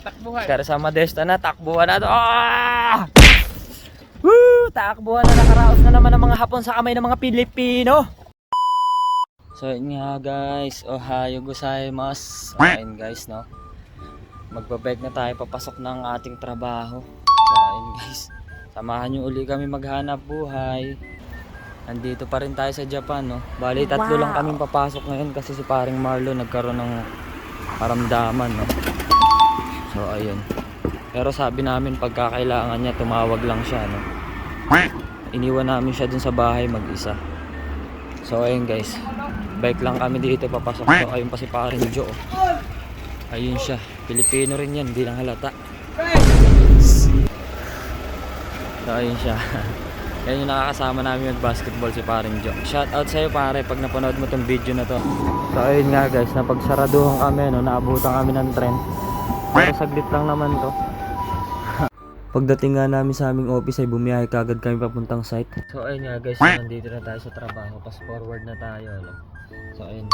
Takbuhan. Kaya sa Modesta na, takbuhan na to. Ah! Woo! Takbuhan na nakaraos na naman ng mga Hapon sa kamay ng mga Pilipino. So yun nga guys, ohayo gozaimasu. Ayun guys no. Magbabike na tayo papasok ng ating trabaho. So ayun guys, samahan nyo uli kami maghanap buhay. Nandito pa rin tayo sa Japan no. Bali tatlo lang kaming papasok ngayon kasi si paring Marlo nagkaroon ng karamdaman no. So ayun. Pero sabi namin pagka kailangan niya tumawag lang siya no. Iniwan namin siya dun sa bahay mag-isa. So ayun guys. Bike lang kami dito papasok. So ayun pa si paring Joe. Ayun siya. Pilipino rin yan, hindi lang halata. So ayun siya. Yan yung nakakasama namin mag-basketball si paring Joe. Shout out sa'yo pare pag napanood mo tong video na to. So ayun nga guys, napagsaraduhan kami no, naabutan kami ng tren. Pero saglit lang naman to. Pagdating nga namin sa aming office ay bumiyahe kagad kami papuntang site. So ayun nga guys, nandito na tayo sa trabaho. Pass forward na tayo. Ano? So ayun,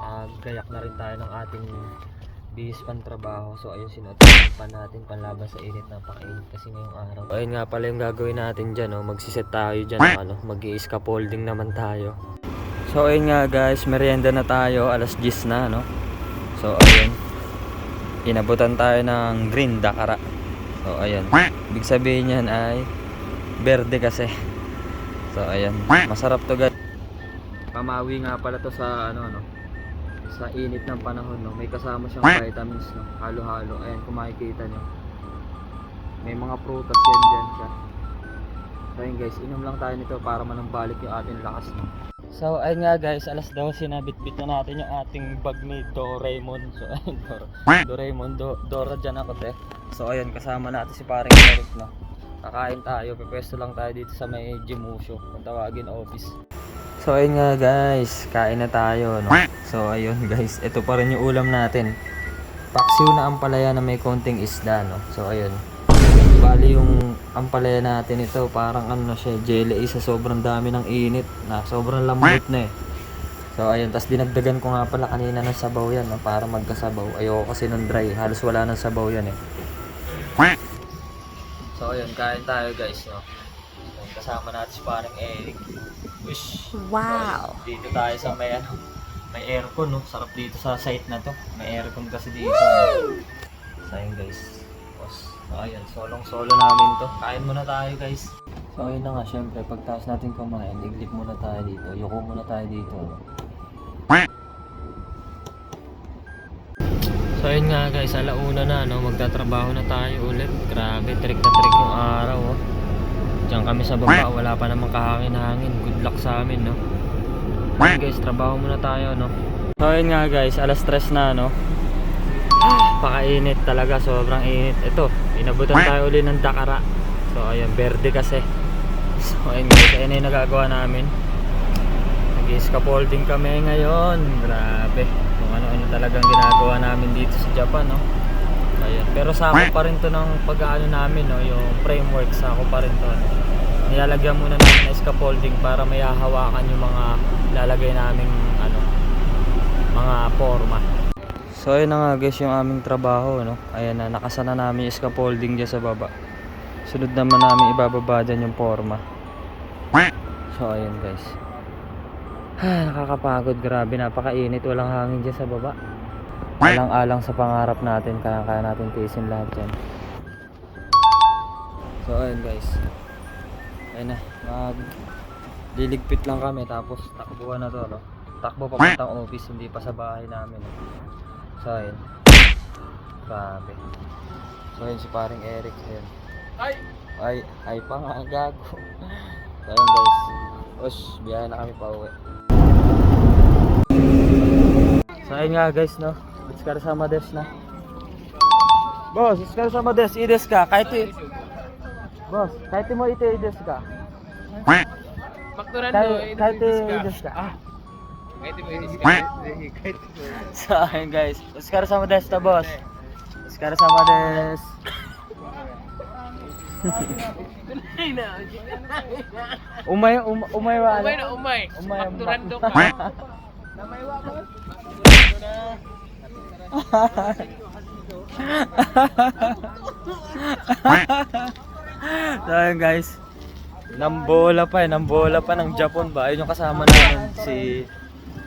ah, gayak na rin tayo ng ating bihis pang trabaho. So ayun, sinuotin pa natin panlaban sa init. Napakainit kasi ngayong araw. So, ayun nga pala yung gagawin natin dyan. Oh. Magsiset tayo dyan. ng Ano, mag scaffolding naman tayo. So ayun nga guys, merienda na tayo. Alas 10 na. No? So ayun, inabutan tayo ng green dakara. So ayan. Ibig sabihin niyan ay berde kasi. So ayan. Masarap to guys. Pamawi nga pala to sa ano no. Sa init ng panahon no. May kasama siyang vitamins no. Halo-halo. Ayan kung makikita niyo. May mga prutas yan dyan siya. So ayun guys, inom lang tayo nito para manumbalik yung ating lakas no. So ayun nga guys, alas 12 na bitbit na natin yung ating bag ni Doraemon. So ayun, Dor Doraemon, Do Dora dyan ako te. So ayun, kasama natin si paring Eric no. Kakain tayo, pepwesto lang tayo dito sa may Jimusho, kung tawagin office. So ayun nga guys, kain na tayo no. So ayun guys, ito pa rin yung ulam natin. Paksiw na ampalaya na may konting isda no. So ayun. Bali yung ampalaya natin ito parang ano na siya, jelly sa sobrang dami ng init na sobrang lambot na eh. So ayun, tas dinagdagan ko nga pala kanina ng sabaw yan no, para magkasabaw. Ayoko kasi ng dry, halos wala ng sabaw yan eh. So ayun, kain tayo guys no. Kasama natin si parang Eric. Wish. Wow. So, dito tayo sa may ano, may aircon no. Sarap dito sa site na to. May aircon kasi dito. So ayun guys. Tapos, so ayun, solong solo namin to. Kain muna tayo guys. So ayun na nga, syempre, pagtaas natin kumain, iglip muna tayo dito. Yuko muna tayo dito. So ayun nga guys, alauna na no, magtatrabaho na tayo ulit. Grabe, trick na trick yung araw oh. Diyan kami sa baba, wala pa namang kahangin-hangin. Good luck sa amin no. Ayun guys, trabaho muna tayo no. So ayun nga guys, alas stress na no. Pakainit talaga, sobrang init. Ito, inabutan tayo uli ng Dakara. So ayun, berde kasi. So ayun guys, ayun na yung nagagawa namin. Nag-scaffolding kami ngayon. Grabe. Kung ano-ano talagang ginagawa namin dito sa Japan, no. Ayun. Pero sako pa rin to ng pag-ano namin, no, yung framework sako pa rin to. No? Nilalagyan muna namin ng scaffolding para may hahawakan yung mga lalagay naming ano, mga forma. So ayun na nga guys yung aming trabaho, no. Ayan na, nakasana namin yung scaffolding dyan sa baba. Sunod naman namin ibababa dyan yung forma. So ayun guys. Ah, nakakapagod, grabe, napakainit, walang hangin dyan sa baba. Walang alang sa pangarap natin, kaya kaya natin tiisin lahat yan. So ayun guys. Ayun na, mag liligpit lang kami tapos takbuhan na to, no? Takbo papuntang office, hindi pa sa bahay namin. So ayun. Grabe. So ayun si paring Eric, ayun. Ay! Ay, ay pa nga, gago. So ayun guys. Ush, biyahe na kami pa uwi. So ayun nga guys, no. Iskar sama des na. Boss, iskar sama des, ides ka. Kahit i... Boss, kahit mo ite ides ka. Bakturan kahit ides ka. Ah. Kahit inis ka. Kahit So ayun guys, iskar sama des na boss. Iskar sama des. Umay, um, umay wa. Umay na umay. Umay, Bakturan bak- do ka. Namay wa mo. so ayun guys. Nambola pa eh, nambola pa ng Japon ba? Ayun yung kasama namin si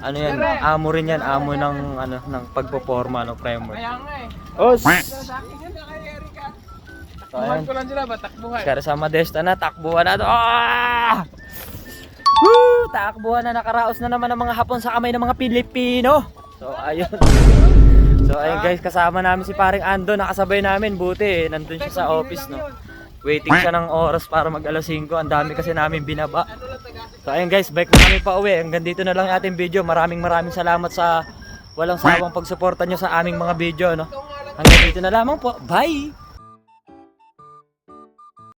ano yan, amo rin yan, amo ng ano ng pagpoporma no framework. Kaya nga eh. Oh, Sa akin yan na kay Erika. so, Takbuhan ayun. ko lang sila ba? Takbuhan. Kaya sa Modesta na, takbuhan na to. Ah! Woo! Takbuhan na, nakaraos na naman ang mga Hapon sa kamay ng mga Pilipino. So, ayun. So, ayun guys, kasama namin si paring Ando, nakasabay namin, buti eh. Nandun siya sa office, no. Waiting siya ng oras para mag alas 5. Ang dami kasi namin binaba. So, ayun guys, bike na kami pa uwi. Hanggang dito na lang ating video. Maraming maraming salamat sa walang sawang pagsuporta nyo sa aming mga video, no. Hanggang dito na lamang po. Bye!